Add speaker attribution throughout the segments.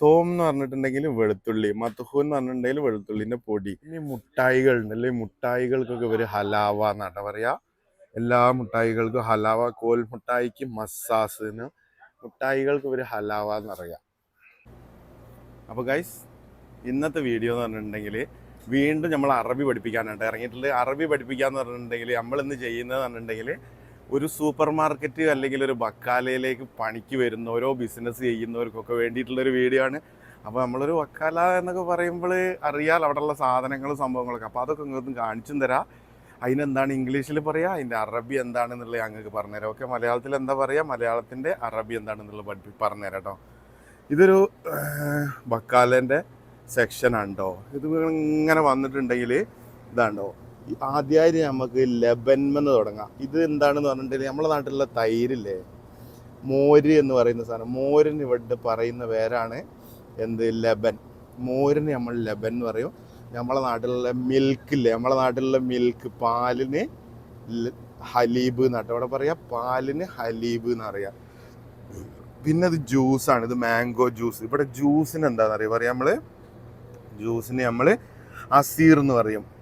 Speaker 1: തോം എന്ന് പറഞ്ഞിട്ടുണ്ടെങ്കിൽ വെളുത്തുള്ളി മത്തുഹു എന്ന് പറഞ്ഞിട്ടുണ്ടെങ്കിൽ വെളുത്തുള്ളിന്റെ പൊടി. ഇനി മുട്ടായികൾ ഈ മുട്ടായികൾക്കൊക്കെ ഇവർ ഹലാവ എന്നാട്ടാ പറയാ. എല്ലാ മുട്ടായികൾക്കും ഹലാവ കോൽ മുട്ടായിക്ക് മസാസിന് മുട്ടായികൾക്ക് ഇവർ ഹലാവ എന്ന് പറയാ. അപ്പൊ ഗൈസ് ഇന്നത്തെ വീഡിയോ എന്ന് പറഞ്ഞിട്ടുണ്ടെങ്കിൽ വീണ്ടും നമ്മൾ അറബി പഠിപ്പിക്കാനായിട്ട് ഇറങ്ങിയിട്ടുള്ളത് അറബി പഠിപ്പിക്കാന്ന് പറഞ്ഞിട്ടുണ്ടെങ്കിൽ നമ്മൾ ഇന്ന് ചെയ്യുന്നത് പറഞ്ഞിട്ടുണ്ടെങ്കിൽ ഒരു സൂപ്പർ മാർക്കറ്റ് അല്ലെങ്കിൽ ഒരു ബക്കാലയിലേക്ക് പണിക്ക് വരുന്ന ഓരോ ബിസിനസ് ചെയ്യുന്നവർക്കൊക്കെ വേണ്ടിയിട്ടുള്ളൊരു വീഡിയോ ആണ്. അപ്പോൾ നമ്മളൊരു വക്കാല എന്നൊക്കെ പറയുമ്പോൾ അറിയാൽ അവിടെയുള്ള സാധനങ്ങളും സംഭവങ്ങളൊക്കെ. അപ്പോൾ അതൊക്കെ നിങ്ങൾക്ക് കാണിച്ചും തരാം. അതിനെന്താണ് ഇംഗ്ലീഷിൽ പറയുക അതിന്റെ അറബി എന്താണെന്നുള്ളത് ഞങ്ങൾക്ക് പറഞ്ഞുതരാം. ഓക്കെ മലയാളത്തിൽ എന്താ പറയുക മലയാളത്തിന്റെ അറബി എന്താണെന്നുള്ളത് പഠിപ്പി പറഞ്ഞുതരാം കേട്ടോ. ഇതൊരു ബക്കാലേന്റെ സെക്ഷനാണ് കേട്ടോ. ഇത് ഇങ്ങനെ വന്നിട്ടുണ്ടെങ്കിൽ ഇതാണ്ടോ? ആദ്യമായിട്ട് നമുക്ക് ലെബൻമെന്ന് തുടങ്ങാം. ഇത് എന്താണെന്ന് പറഞ്ഞിട്ടുണ്ടെങ്കിൽ നമ്മുടെ നാട്ടിലുള്ള തൈരില്ലേ? മോര് എന്ന് പറയുന്ന സാധനം. മോരിന് ഇവിടെ പറയുന്ന പേരാണ് എന്ത്? ലബൻ. മോരിന് നമ്മൾ ലബൻ എന്ന് പറയും. നമ്മളെ നാട്ടിലുള്ള മിൽക്ക് ഇല്ലേ നമ്മളെ നാട്ടിലുള്ള മിൽക്ക് പാലിന് ഹലീബ് എന്നാട്ട് അവിടെ പറയാം. പാലിന് ഹലീബ് എന്ന് പറയാം. പിന്നെ അത് ജ്യൂസാണ് ഇത് മാംഗോ ജ്യൂസ്. ഇവിടെ ജ്യൂസിന് എന്താണെന്ന് അറിയാം? പറയാം നമ്മൾ ജ്യൂസിന് നമ്മൾ അസീർ എന്ന് പറയും.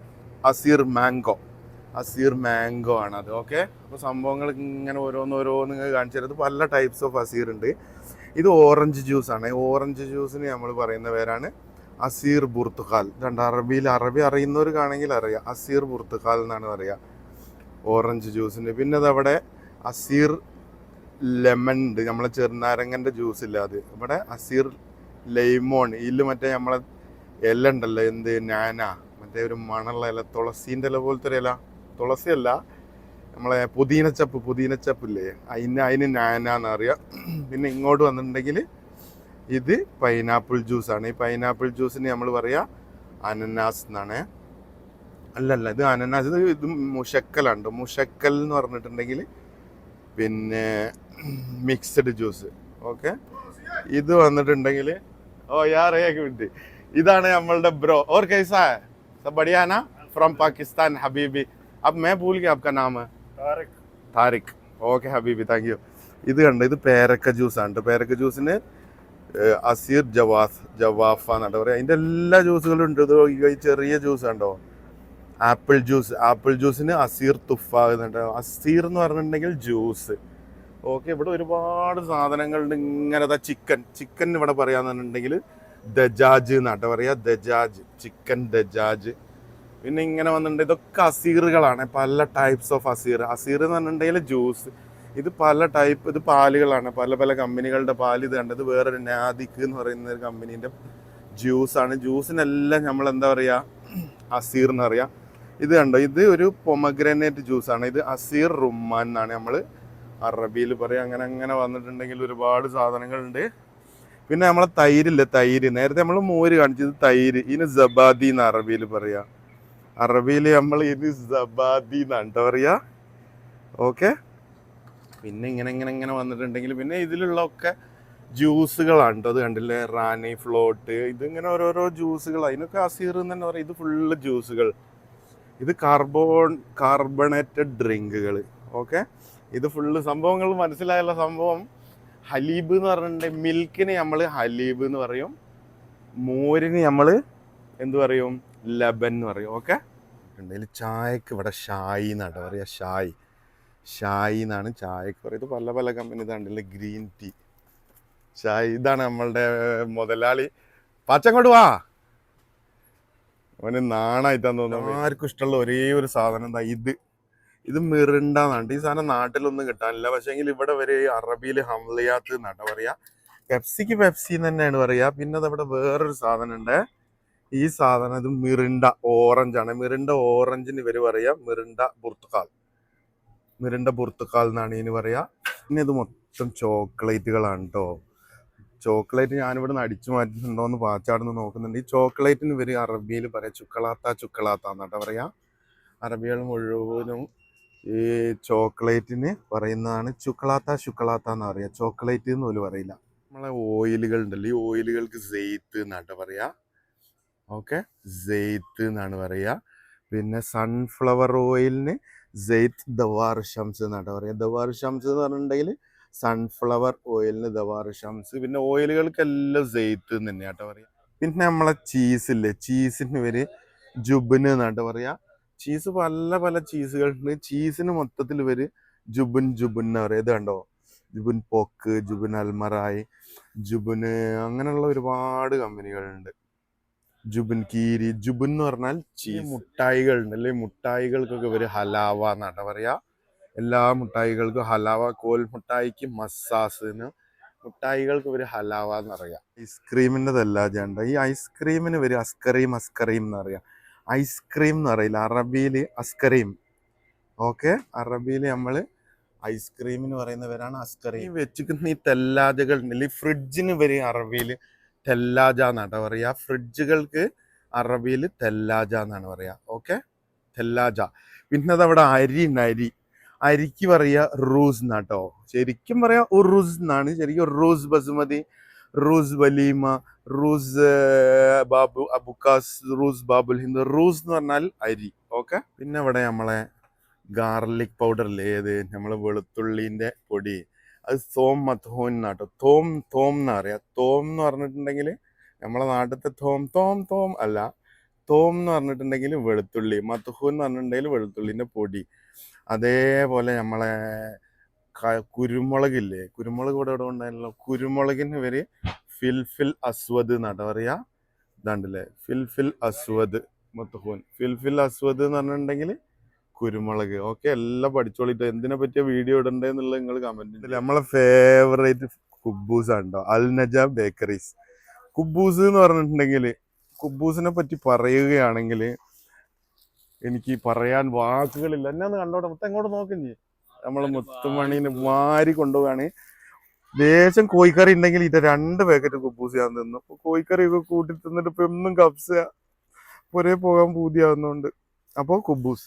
Speaker 1: Asir mango. അസീർ മാംഗോ ആണ് അത് ഓക്കെ അപ്പോൾ സംഭവങ്ങൾ ഇങ്ങനെ ഓരോന്ന് നിങ്ങൾ കാണിച്ചു തരുന്നത്. പല ടൈപ്സ് ഓഫ് അസീർ ഉണ്ട്. ഇത് ഓറഞ്ച് ജ്യൂസ് ആണ്. ഓറഞ്ച് ജ്യൂസിന് നമ്മൾ പറയുന്ന പേരാണ് അസീർ ബുർത്തുഖാൽ. രണ്ട് അറബിയിൽ അറബി അറിയുന്നവർക്കാണെങ്കിൽ അറിയാം. അസീർ ബുർത്തുഖാൽ എന്നാണ് പറയുക ഓറഞ്ച് ജ്യൂസിന് പിന്നെ അതവിടെ അസീർ ലെമൺ ഉണ്ട്. നമ്മളെ ചെറുനാരങ്ങന്റെ ജ്യൂസ് ഇല്ല അത്. ഇവിടെ അസീർ ലൈമോൺ ഇതിൽ മറ്റേ നമ്മളെ എല്ലുണ്ടല്ലോ എന്ത് നാന. ഒരു മണുള്ള ഇല തുളസീന്റെ ഇല പോലത്തെ ഒരു ഇല. തുളസിയല്ല നമ്മളെ പുതിനച്ചപ്പ് പുതിനച്ചപ്പില്ലേ അതിന് അതിന് നാന അറിയാം. പിന്നെ ഇങ്ങോട്ട് വന്നിട്ടുണ്ടെങ്കിൽ ഇത് പൈനാപ്പിൾ ജ്യൂസാണ് ഈ പൈനാപ്പിൾ ജ്യൂസിന് നമ്മൾ പറയാ അനനാസ് എന്നാണ്. അല്ലല്ല ഇത് അനനാസ് ഇത് ഇത് മുഷക്കലുണ്ട് മുഷക്കൽ എന്ന് പറഞ്ഞിട്ടുണ്ടെങ്കിൽ പിന്നെ മിക്സഡ് ജ്യൂസ് ഓക്കെ ഇത് വന്നിട്ടുണ്ടെങ്കിൽ ഓ യാർ കിട്ടി. ഇതാണ് നമ്മളുടെ ബ്രോ ഓർ കൈസാ सब बढ़िया है ना फ्रॉम पाकिस्तान हबीबी अब मैं भूल गया आपका नाम है താരിഖ് ഓക്കെ ഹബീബി താങ്ക് യു ഇത് കണ്ടോ ഇത് പേരക്ക ജ്യൂസാണ് കേട്ടോ പേരക്ക ജ്യൂസിന് ഏഹ്, അസീർ ജവാസ് ജവാഫ എന്നാണ് പറയുക അതിൻ്റെ എല്ലാ ജ്യൂസുകളും ഉണ്ട് ഇത് ഈ ചെറിയ ജ്യൂസ് കണ്ടോ ആപ്പിൾ ജ്യൂസ് ആപ്പിൾ ജ്യൂസിന് അസീർ തുഫ എന്നുണ്ട് അസീർ എന്ന് പറഞ്ഞിട്ടുണ്ടെങ്കിൽ ജ്യൂസ് ഓക്കെ ഇവിടെ ഒരുപാട് സാധനങ്ങളുണ്ട് ഇങ്ങനെ ചിക്കൻ ചിക്കൻ ഇവിടെ പറയാന്നുണ്ടെങ്കിൽ ദജാജ് എന്നാട്ടോ പറയാ. ദജാജ് ചിക്കൻ ദജാജ്. പിന്നെ ഇങ്ങനെ വന്നിട്ടുണ്ട്. ഇതൊക്കെ അസീറുകളാണ്. പല ടൈപ്സ് ഓഫ് അസീർ. അസീർ എന്ന് പറഞ്ഞിട്ടുണ്ടെങ്കിൽ ജ്യൂസ് ഇത് പല ടൈപ്പ് ഇത് പാലുകളാണ്. പല പല കമ്പനികളുടെ പാൽ ഇത് കണ്ടത് വേറൊരു നാദിക്ക് എന്ന് പറയുന്ന ഒരു കമ്പനീന്റെ ജ്യൂസാണ് ജ്യൂസിനെല്ലാം നമ്മൾ എന്താ പറയുക അസീർ എന്ന് പറയാം. ഇത് കണ്ടോ? ഇത് ഒരു പൊമഗ്രനേറ്റ് ജ്യൂസാണ് ഇത് അസീർ റുമ്മാൻ എന്നാണ് നമ്മൾ അറബിയിൽ പറയാം. അങ്ങനെ അങ്ങനെ വന്നിട്ടുണ്ടെങ്കിൽ ഒരുപാട് സാധനങ്ങളുണ്ട്. പിന്നെ നമ്മളെ തൈരില്ലേ തൈര്. നേരത്തെ നമ്മൾ മോര് കാണിച്ചത് തൈര്. ഇതിന് ജബാദി എന്ന് അറബിയിൽ പറയാ. അറബിയിൽ നമ്മൾ ഇത് ജബാദി എന്നാണ് കേട്ടോ പറയാ. ഓക്കെ? പിന്നെ ഇങ്ങനെ ഇങ്ങനെ ഇങ്ങനെ വന്നിട്ടുണ്ടെങ്കിൽ പിന്നെ ഇതിലുള്ള ഒക്കെ ജ്യൂസുകളാണ് അത് കണ്ടില്ലേ? Rani float. ഇതിങ്ങനെ ഓരോരോ ജ്യൂസുകൾ. അതിനൊക്കെ അസീർ എന്ന് തന്നെ പറയാം. ഇത് ഫുള്ള് ജ്യൂസുകൾ. ഇത് കാർബോൺ കാർബണേറ്റഡ് ഡ്രിങ്കുകൾ. ഓക്കെ? ഇത് ഫുള്ള് സംഭവങ്ങൾ മനസ്സിലായുള്ള സംഭവം. ഹലീബ് എന്ന് പറഞ്ഞിട്ടുണ്ടെങ്കിൽ മിൽക്കിന് നമ്മൾ ഹലീബ് എന്ന് പറയും മോരിന് നമ്മൾ എന്ത് പറയും ലബൻ എന്ന് പറയും ഓക്കെ? ഉണ്ടെങ്കിൽ ചായക്ക് ഇവിടെ ഷായി എന്നാണ് പറയുക ഷായ്. ഷായി എന്നാണ് ചായക്ക് പറയുന്നത് പല പല കമ്പനി ഇതാണ്ടല്ലേ ഗ്രീൻ ടീ. ഷായ് ഇതാണ് നമ്മളുടെ മുതലാളി. പച്ചങ്ങോട്ട് വാ. അവന് നാണായിട്ടാന്ന് തോന്നുന്നു. ആർക്കും ഇഷ്ടമുള്ള ഒരേ ഒരു സാധനം എന്താ ഇത്? ഇത് മിറിണ്ട എന്നാണ് ഈ സാധനം നാട്ടിലൊന്നും കിട്ടാനില്ല. പക്ഷേങ്കിൽ ഇവിടെ വരെ അറബിയിൽ ഹംലിയാത്ത് എന്നാട്ടോ പറയാ. പെപ്സിക്ക് പെപ്സി എന്ന് തന്നെയാണ് പറയാ. പിന്നെ അതവിടെ വേറൊരു സാധനം ഉണ്ട് ഈ സാധനം ഇത് മിറിണ്ട ഓറഞ്ച് ആണ് മിറിണ്ട ഓറഞ്ചിന് ഇവർ പറയാ മിറിണ്ട ബുർത്തുക്കാൽ മിറിണ്ട ബുർത്തുക്കാൽ എന്നാണ് ഇതിന് പറയാ. പിന്നെ ഇത് മൊത്തം ചോക്ലേറ്റുകളാണ് കേട്ടോ ചോക്ലേറ്റ് ഞാനിവിടെ നിന്ന് അടിച്ചു മാറ്റുന്നുണ്ടോ എന്ന് പാച്ചാടുന്ന് നോക്കുന്നുണ്ട്. ഈ ചോക്ലേറ്റിന് ഇവർ അറബിയിൽ പറയാം ചുക്കളാത്ത ചുക്കളാത്ത എന്നാട്ടോ പറയാ. അറബികൾ മുഴുവനും ഈ ചോക്ലേറ്റിന് പറയുന്നതാണ് ചുക്കളാത്ത ശുക്കളാത്ത എന്ന് പറയാ ചോക്ലേറ്റ് എന്ന് പോലും പറയില്ല നമ്മളെ ഓയിലുകൾ ഉണ്ടല്ലോ. ഈ ഓയിലുകൾക്ക് സെയ്ത്ത് എന്നാട്ടോ പറയാ. ഓക്കെ? സെയ്ത്ത് എന്നാണ് പറയാ. പിന്നെ സൺഫ്ലവർ ഓയിലിന് സെയ്ത്ത് ദവാർ ഷംസ് എന്നാട്ടോ പറയാ. ദവാർ ഷംസ് എന്ന് പറഞ്ഞിട്ടുണ്ടെങ്കിൽ സൺഫ്ലവർ ഓയിലിന് ദവാർ ഷംസ്. പിന്നെ ഓയിലുകൾക്കെല്ലാം സെയ്ത്ത് എന്ന് തന്നെയാട്ടോ പറയാ. പിന്നെ നമ്മളെ ചീസില്ലേ ചീസിന് പേര് ജുബിന് എന്നാട്ടോ പറയാ. ചീസ് പല പല ചീസുകളുണ്ട് ചീസിന് മൊത്തത്തിൽ ഇവർ ജുബുൻ ജുബുൻ എന്ന് പറയുക ഇത് കണ്ടോ? ജുബുൻ പോക്ക് ജുബുൻ അൽമറായി ജുബുന് അങ്ങനെയുള്ള ഒരുപാട് കമ്പനികളുണ്ട്. ജുബുൻ കീരി ജുബുൻ എന്ന് പറഞ്ഞാൽ ചീസ് മുട്ടായികളുണ്ട്. അല്ലെ? മുട്ടായികൾക്കൊക്കെ ഇവർ ഹലാവ എന്നാണ് പറയാ. എല്ലാ മുട്ടായികൾക്കും ഹലാവ കോൽ മുട്ടായിക്ക് മസാസിന് മുട്ടായികൾക്ക് ഇവർ ഹലാവ എന്ന് പറയാം. ഐസ്ക്രീമിന്റെതല്ല ചേണ്ട ഈ ഐസ്ക്രീമിന് ഇവർ അസ്കറീം അസ്കറീം എന്ന് പറയാം. ഐസ്ക്രീം എന്ന് പറയില്ല? അറബിയിൽ അസ്കറീം ഓക്കെ? അറബിയിൽ നമ്മൾ ഐസ്ക്രീം എന്ന് പറയുന്ന പറയുന്നവരാണ് അസ്കറീം വെച്ചിരിക്കുന്ന ഈ തെല്ലാജകൾ ഉണ്ടല്ലേ? ഫ്രിഡ്ജിന് വരെ അറബിയിൽ തെല്ലാജ എന്നാട്ടോ പറയുക ഫ്രിഡ്ജുകൾക്ക് അറബിയിൽ തെല്ലാജ എന്നാണ് പറയുക ഓക്കെ? തെല്ലാജ. പിന്നെ അവിടെ അരി ഉണ്ട് അരി. അരിക്ക് പറയുക റൂസ് എന്നാട്ടോ. ശരിക്കും പറയാ ഉറുസ് എന്നാണ്. ശരിക്കും റൂസ് ബസുമതി റൂസ് വലീമ റൂസ് ബാബു അബുക്കാസ് റൂസ് ബാബുൽ ഹിന്ദ് റൂസ് എന്ന് പറഞ്ഞാൽ അരി ഓക്കെ പിന്നെ ഇവിടെ നമ്മളെ ഗാർലിക് പൗഡർ ഇല്ലേ ഏത്? നമ്മളെ വെളുത്തുള്ളിന്റെ പൊടി. അത് തോം മത്തോൻ എന്നാട്ടോ തോം തോം എന്നാ പറയാ. തോം എന്ന് പറഞ്ഞിട്ടുണ്ടെങ്കിൽ നമ്മളെ നാട്ടിലത്തെ തോം തോം തോം അല്ല. തോം എന്ന് പറഞ്ഞിട്ടുണ്ടെങ്കിൽ വെളുത്തുള്ളി മത്തുഹൂൻ എന്ന് പറഞ്ഞിട്ടുണ്ടെങ്കിൽ വെളുത്തുള്ളിന്റെ പൊടി. അതേപോലെ നമ്മളെ കുരുമുളകില്ലേ? കുരുമുളക് ഇവിടെ ഇവിടെ ഉണ്ടായിരുന്നല്ലോ. കുരുമുളകിന് ഇവർ ഫിൽഫിൽ അസ്വദ് എന്നാട്ടോ പറയാ. ഇതാണ്ടല്ലേ. ഫിൽഫിൽ അസ്വദ് മത്തുഹൂൻ ഫിൽഫിൽ അസ്വദ് എന്ന് പറഞ്ഞിട്ടുണ്ടെങ്കിൽ കുരുമുളക്. ഓക്കെ എല്ലാം പഠിച്ചോളിട്ട്. എന്തിനെ പറ്റിയ വീഡിയോ ഇടണ്ടേ എന്നുള്ളത് നിങ്ങൾ കമന്റ് നമ്മളെ ഫേവറേറ്റ് കുബൂസ് ആണോ അൽ നജ ബേക്കറീസ്. കുബൂസ് എന്ന് പറഞ്ഞിട്ടുണ്ടെങ്കിൽ കുബൂസിനെ പറ്റി പറയുകയാണെങ്കിൽ എനിക്ക് പറയാൻ വാക്കുകളില്ല. എന്നെ ഒന്ന് കണ്ടോട്ടെ? മൊത്തം എങ്ങോട്ട് നോക്കും നമ്മളെ മുത്തുമണീനെ മാരി കൊണ്ടുപോവാണ് ലേശം കോഴിക്കറി ഉണ്ടെങ്കിൽ ഇത് രണ്ട് പാക്കറ്റ് കുബൂസ് ഞാൻ തിന്നു. അപ്പൊ കോഴിക്കറി ഒക്കെ കൂട്ടി തിന്നിട്ട് ഇപ്പൊ എന്നും കപ്സ പുരേ പോകാൻ പൂതിയാവുന്നോണ്ട്. അപ്പോൾ കുബൂസ്.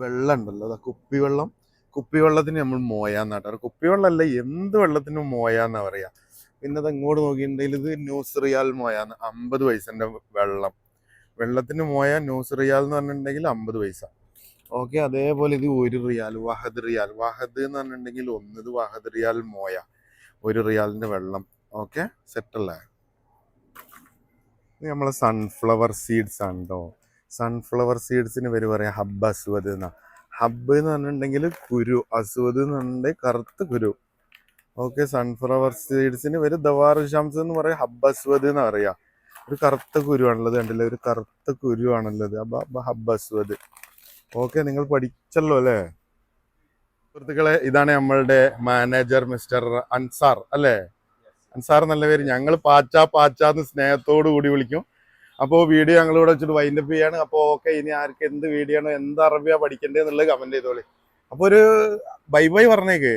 Speaker 1: വെള്ളം ഉണ്ടല്ലോ അതാ കുപ്പിവെള്ളം കുപ്പിവെള്ളത്തിന് നമ്മൾ മോയാന്നാട്ടോ കുപ്പിവെള്ളമല്ല എന്ത് വെള്ളത്തിനും മോയാന്നാ പറയാ. പിന്നെ അത് അങ്ങോട്ട് നോക്കിയിട്ടുണ്ടെങ്കിൽ ഇത് ന്യൂസ് റിയാൽ മോയാന്ന്. അമ്പത് പൈസന്റെ വെള്ളം. വെള്ളത്തിന് മോയാ ന്യൂസ് റിയാൽ എന്ന് പറഞ്ഞിട്ടുണ്ടെങ്കിൽ അമ്പത് പൈസ. ഓക്കെ അതേപോലെ ഇത് ഒരു റിയാൽ വഹദ് റിയാൽ വഹദ് എന്ന് പറഞ്ഞിട്ടുണ്ടെങ്കിൽ ഒന്നത് വഹദ് റിയാൽ മോയ. ഒരു റിയാലിന്റെ വെള്ളം. ഓക്കെ സെറ്റല്ലേ ഇത് നമ്മളെ സൺഫ്ലവർ സീഡ്സ് കേട്ടോ സൺഫ്ലവർ സീഡ്സിന് പേര് പറയാം ഹബ്ബ് അസുവദ് എന്നാ. ഹബ്ബ് എന്ന് പറഞ്ഞിട്ടുണ്ടെങ്കിൽ കുരു അസുവദ് എന്ന് പറഞ്ഞിട്ടുണ്ടെങ്കിൽ കറുത്ത കുരു. ഓക്കെ സൺഫ്ലവർ സീഡ്സിന് പേര് ദവാർ ഷംസ് എന്ന് പറയും ഹബ്ബ് അസുവദ് എന്ന് പറയാ. ഒരു കറുത്ത കുരു ആണുള്ളത് കണ്ടില്ലേ? ഒരു കറുത്ത കുരു ആണുള്ളത്. അപ്പൊ ഹബ് ഹബ്ബ് അസ്വദ്. ഓക്കെ നിങ്ങൾ പഠിച്ചല്ലോ അല്ലേ? സുഹൃത്തുക്കളെ ഇതാണ് നമ്മളുടെ മാനേജർ മിസ്റ്റർ അൻസാർ അല്ലേ? അൻസാർ നല്ല പേര്. ഞങ്ങൾ പാച്ച പാച്ചാന്ന് സ്നേഹത്തോടു കൂടി വിളിക്കും. അപ്പോൾ വീഡിയോ ഞങ്ങൾ ഇവിടെ വെച്ചിട്ട് വൈൻഡപ്പ് ചെയ്യാണ്. അപ്പോൾ ഓക്കെ ഇനി ആർക്ക് എന്ത് വീഡിയോ ആണോ എന്ത് അറബിയാണ് പഠിക്കേണ്ടത് എന്നുള്ളത് കമന്റ് ചെയ്തോളി. അപ്പോൾ ഒരു ബൈ ബൈ പറഞ്ഞേക്ക്.